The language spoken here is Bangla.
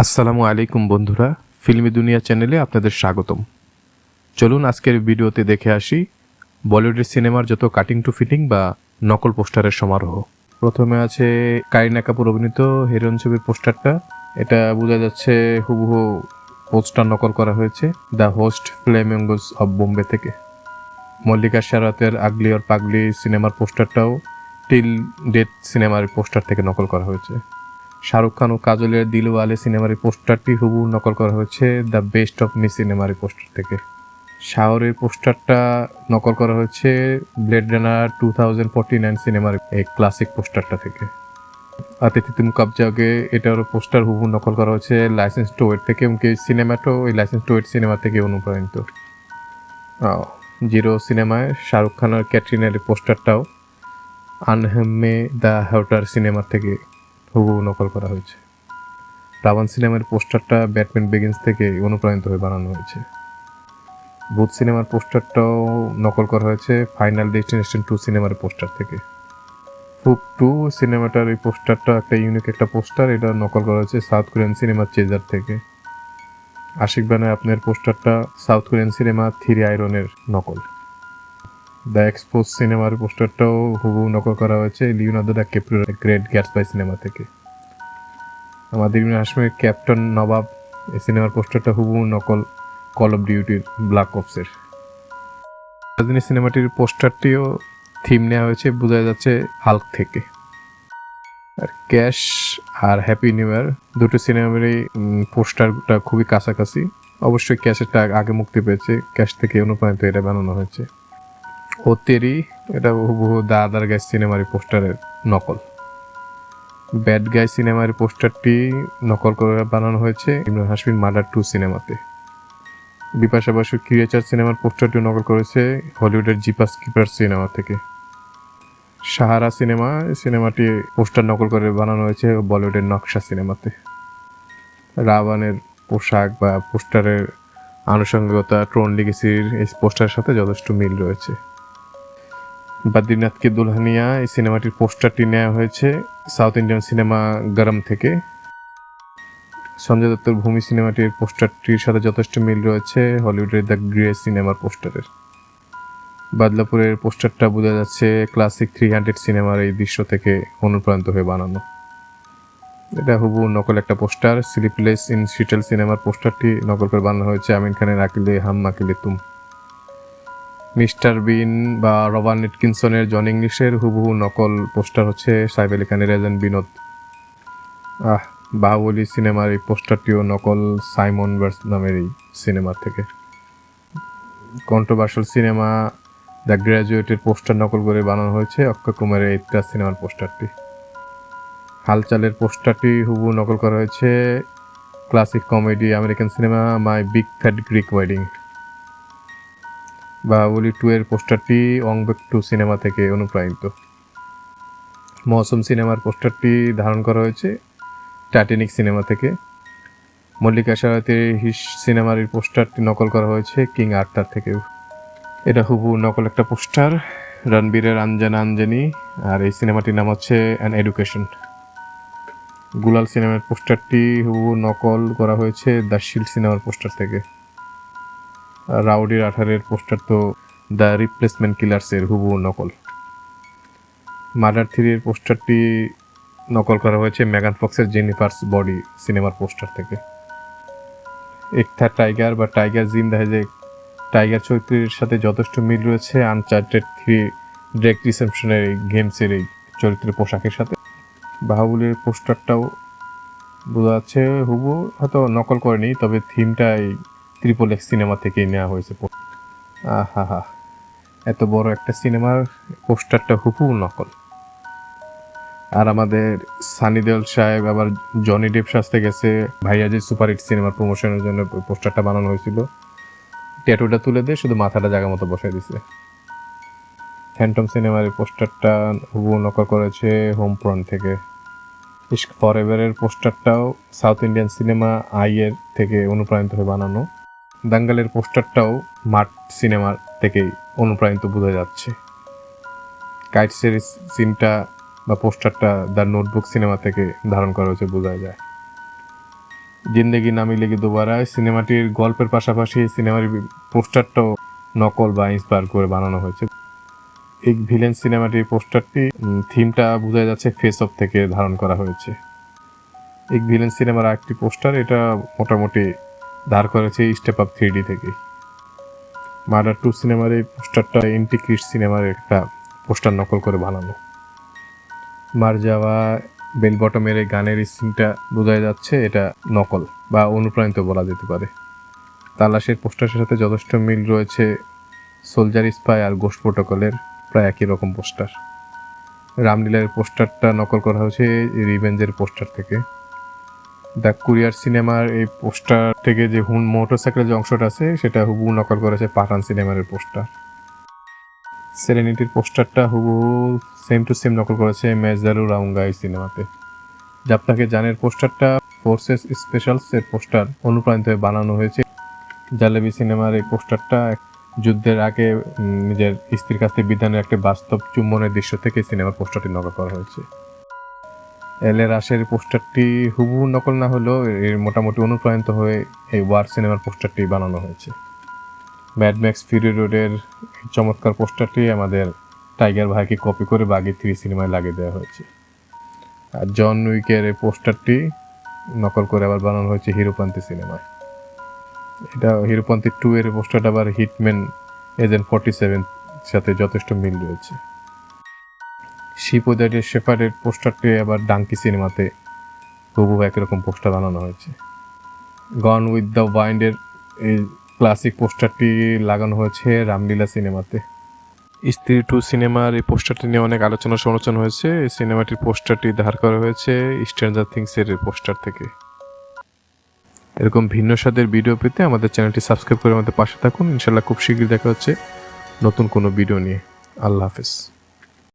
আসসালামু আলাইকুম বন্ধুরা, ফিল্মি দুনিয়া চ্যানেলে আপনাদের স্বাগতম। চলুন আজকের ভিডিওতে দেখে আসি বলিউডের সিনেমার যত কাটিং টু ফিটিং বা নকল পোস্টারের সমারোহ। প্রথমে আছে কারিনা কাপুর অভিনীত হিরোইন ছবির পোস্টারটা। এটা বোঝা যাচ্ছে হুবহু পোস্টার নকল করা হয়েছে, the host flamingos of Bombay থেকে। মল্লিকা শেরাতের আগলি আর পাগলি সিনেমার পোস্টারটাও টিল ডেট সিনেমার পোস্টার থেকে নকল করা হয়েছে। শাহরুখ খান ও কাজলের দিলওয়ালে সিনেমার পোস্টারটি হুবু নকল করা হয়েছে দ্য বেস্ট অফ মি সিনেমার পোস্টার থেকে। শাহরের পোস্টারটা নকল করা হয়েছে blade runner two thousand forty nine সিনেমার এই ক্লাসিক পোস্টারটা থেকে। আতিথি তুম কাবজাগে এটারও পোস্টার হুবু নকল করা হয়েছে লাইসেন্স টু ওয়েট থেকে, এমনকি সিনেমাটাও ওই লাইসেন্স টু সিনেমা থেকে অনুপ্রাণিত। জিরো সিনেমায় শাহরুখ খান আর ক্যাটরিনার পোস্টারটাও আনহেমে দ্য হেউটার সিনেমার থেকে হুবহু নকল করা হয়েছে। রাবণ সিনেমার পোস্টারটা ব্যাটম্যান বেগিন্স থেকে অনুপ্রাণিত হয়ে বানানো হয়েছে। ভূত সিনেমার পোস্টারটাও নকল করা হয়েছে ফাইনাল ডেস্টিনেশন টু সিনেমার পোস্টার থেকে। ফুক টু সিনেমাটার এই পোস্টারটা একটা ইউনিক একটা পোস্টার, এটা নকল করা হয়েছে সাউথ কোরিয়ান সিনেমার চেজার থেকে। আশিক বানায় আপনার পোস্টারটা সাউথ কোরিয়ান সিনেমা থ্রি আয়রনের নকল। দ্য এক্সপোজ সিনেমার পোস্টারটাও হুবহু নকল করা হয়েছে লিওনার্দো দ্য ক্যাপ্রিওর গ্রেট গ্যাটসবাই সিনেমা থেকে। আমাদের ইবনে হাসমের ক্যাপ্টেন নবাব, এই সিনেমার পোস্টারটা হুবহু নকল কল অফ ডিউটির ব্ল্যাক অপসের রাজধানী সিনেমাটির পোস্টারটিও থিম নেওয়া হয়েছে বোঝা যাচ্ছে হাল্ক থেকে। আর ক্যাশ আর হ্যাপি নিউ ইয়ার দুটো সিনেমারই পোস্টারটা খুবই কাছাকাছি। অবশ্যই ক্যাশেরটা আগে মুক্তি পেয়েছে ক্যাশ থেকে অনুপ্রাণিত এটা বানানো হয়েছে। ও তেরি এটা হুবহু দা আদার গাই সিনেমার পোস্টারের নকল। ব্যাড গাই সিনেমার পোস্টারটি নকল করে বানানো হয়েছে ইমরান হাসমিন মার্ডার টু সিনেমাতে বিপাশা বাসু ক্রিয়েচার সিনেমার পোস্টারটি নকল করেছে হলিউডের জিপাস কিপার সিনেমা থেকে। সাহারা সিনেমা সিনেমাটি পোস্টার নকল করে বানানো হয়েছে বলিউডের নকশা সিনেমাতে রাবানের পোশাক বা পোস্টারের আনুষঙ্গিকতা ট্রোন লিগেসির এই পোস্টারের সাথে যথেষ্ট মিল রয়েছে। বদ্রীনাথকে দুলহানিয়া, এই সিনেমাটির পোস্টারটি নেওয়া হয়েছে সাউথ ইন্ডিয়ান সিনেমা গরম থেকে। সঞ্জয় দত্তর ভূমি সিনেমাটির পোস্টারটির সাথে যথেষ্ট মিল রয়েছে হলিউডের দ্য গ্রে সিনেমার পোস্টারের। বাদলাপুরের পোস্টারটা বোঝা যাচ্ছে ক্লাসিক থ্রি হান্ড্রেড সিনেমার এই দৃশ্য থেকে অনুপ্রাণিত হয়ে বানানো। এটা হুবু নকল একটা পোস্টার স্লিপলেস ইন সিটেল সিনেমার পোস্টারটি নকল করে বানানো হয়েছে আমিন খানের আকিলে হাম মাকিলে তুম। মিস্টার বিন বা রবার্ট নিটকিনসনের জন ইংলিশের হুবহু নকল পোস্টার হচ্ছে সাইব আলী খানের এজেন্ট বিনোদ। আহ, বাহুবলী সিনেমার এই পোস্টারটিও নকল সাইমন ভার্স নামের এই সিনেমার থেকে। কন্ট্রোভার্সাল সিনেমা দ্য গ্র্যাজুয়েটের পোস্টার নকল করে বানানো হয়েছে অক্ষয় কুমারের ইত্তা সিনেমার পোস্টারটি। হালচালের পোস্টারটি হুবহু নকল করা হয়েছে classic comedy American cinema my big fat Greek wedding. Baahubali two এর পোস্টারটি অংবেক টু সিনেমা থেকে অনুপ্রাণিত। মৌসুম সিনেমার পোস্টারটি ধারণ করা হয়েছে টাইটানিক সিনেমা থেকে। মল্লিকা শেরাতের হিস সিনেমার পোস্টারটি নকল করা হয়েছে কিং আর্থার থেকে এটা হুবু নকল একটা পোস্টার রণবীরের আঞ্জানা আঞ্জানি, আর এই সিনেমাটির নাম হচ্ছে অ্যান এডুকেশন গুলাল সিনেমার পোস্টারটি হুবু নকল করা হয়েছে দ্য শিল্ড সিনেমার পোস্টার থেকে। রাউডির আঠারের পোস্টার তো দ্য রিপ্লেসমেন্ট কিলার্সের হুবু নকল। মার্ডার থ্রির পোস্টারটি নকল করা হয়েছে মেগান ফক্সের জেনিফার্স বডি সিনেমার পোস্টার থেকে। একথা টাইগার বা টাইগার জিন্দা যে টাইগার চরিত্রের সাথে যথেষ্ট মিল রয়েছে আনচার্টেড থ্রি ডিরেক্ট রিসেপশনের এই গেমসের এই চরিত্রের পোশাকের সাথে। বাহুবলীর পোস্টারটাও বোঝা যাচ্ছে হুবু হয়তো নকল করেনি, তবে থিমটা এই ত্রিপল এক্স সিনেমা থেকেই নেওয়া হয়েছে আহা হা এত বড় একটা সিনেমার পোস্টারটা হুবু নকল। আর আমাদের সানি দেওল সাহেব, আবার জনি ডেপ সাজতে গেছে ভাইয়া যে সুপার হিট সিনেমার প্রমোশনের জন্য পোস্টারটা বানানো হয়েছিল। ট্যাটুটা তুলে দিয়ে শুধু মাথাটা জায়গা মতো বসাই দিছে। ফ্যান্টম সিনেমার এই পোস্টারটা হুবহু নকল করেছে হোম প্রন থেকে। ইস্ক ফর এভারের পোস্টারটাও সাউথ ইন্ডিয়ান সিনেমা আইয়ের থেকে অনুপ্রাণিত হয়ে বানানো। দাঙ্গালের পোস্টারটাও মাঠ সিনেমার থেকেই অনুপ্রাণিত বোঝা যাচ্ছে। কাইট সিরিজ সিনটা বা পোস্টারটা দ্য নোটবুক সিনেমা থেকে ধারণ করা হয়েছে বোঝা যায়। জিন্দেগি নামি লেগে দুবারা সিনেমাটির গল্পের পাশাপাশি সিনেমার পোস্টারটাও নকল বা ইন্সপায়ার করে বানানো হয়েছে। এই ভিলেন সিনেমাটির পোস্টারটি থিমটা বোঝা যাচ্ছে ফেস অফ থেকে ধারণ করা হয়েছে। এই ভিলেন সিনেমার একটি পোস্টার, এটা মোটামুটি ধার করেছে স্টেপ আপ থ্রি ডি থেকে। মার্ডার টু সিনেমার এই পোস্টারটা এন্টিক্রিস সিনেমার একটা পোস্টার নকল করে বানানো। মার যাওয়া বেল বটমের এই গানের সিনটা বোঝা যাচ্ছে এটা নকল বা অনুপ্রাণিত বলা যেতে পারে। তালাশের পোস্টারের সাথে যথেষ্ট মিল রয়েছে সোলজার স্পাই আর গোস্ট প্রোটোকলের প্রায় একই রকম পোস্টার। রামলীলার পোস্টারটা নকল করা হয়েছে রিভেঞ্জের পোস্টার থেকে। দ্য কুরিয়ার সিনেমার এই পোস্টার থেকে যে হুন মোটরসাইকেলের যে অংশটা আছে, সেটা হুবহু নকল করেছে পাঠান সিনেমার পোস্টার। সেরেনিটির পোস্টারটা হুবহু সেম টু সেম নকল করেছে মেজারু রাউঙ্গা এই সিনেমাতে আপনাকে জানের পোস্টারটা ফোর্সেস স্পেশালস এর পোস্টার অনুপ্রাণিত হয়ে বানানো হয়েছে। জালেবি সিনেমার এই পোস্টারটা যুদ্ধের আগে নিজের স্ত্রীর কাছ থেকে বিধানের একটা বাস্তব চুম্বনের দৃশ্য থেকে সিনেমার পোস্টারটি নকল করা হয়েছে। এল এর আশের পোস্টারটি হুবহু নকল না হলেও এর মোটামুটি অনুপ্রাণিত হয়ে এই ওয়ার সিনেমার পোস্টারটি বানানো হয়েছে। ম্যাডম্যাক্স ফিরি রোডের চমৎকার পোস্টারটি আমাদের টাইগার ভাইকে কপি করে বাগি থ্রি সিনেমায় লাগিয়ে দেওয়া হয়েছে। আর জন উইকের এই পোস্টারটি নকল করে আবার বানানো হয়েছে হিরোপন্থী সিনেমায় এটা হিরোপন্থী টু এর পোস্টারটা আবার হিটম্যান এজেন্ট ফর্টি সেভেন সাথে যথেষ্ট মিল রয়েছে। শিপোদারের শেফারের পোস্টারটি আবার ডাঙ্কি সিনেমাতে হুবহু একরকম পোস্টার বানানো হয়েছে। গন উইথ দ্য ওয়াইন্ডের এই ক্লাসিক পোস্টারটি লাগানো হয়েছে রামলীলা সিনেমাতে। স্ত্রী টু সিনেমার এই পোস্টারটি নিয়ে অনেক আলোচনা সমালোচনা হয়েছে। এই সিনেমাটির পোস্টারটি ধার করা হয়েছে স্ট্রেঞ্জার থিংসের পোস্টার থেকে। এরকম ভিন্ন স্বাদের ভিডিও পেতে আমাদের চ্যানেলটি সাবস্ক্রাইব করে আমাদের পাশে থাকুন। ইনশাল্লাহ খুব শীঘ্রই দেখা হচ্ছে নতুন কোনো ভিডিও নিয়ে। আল্লাহ হাফেজ।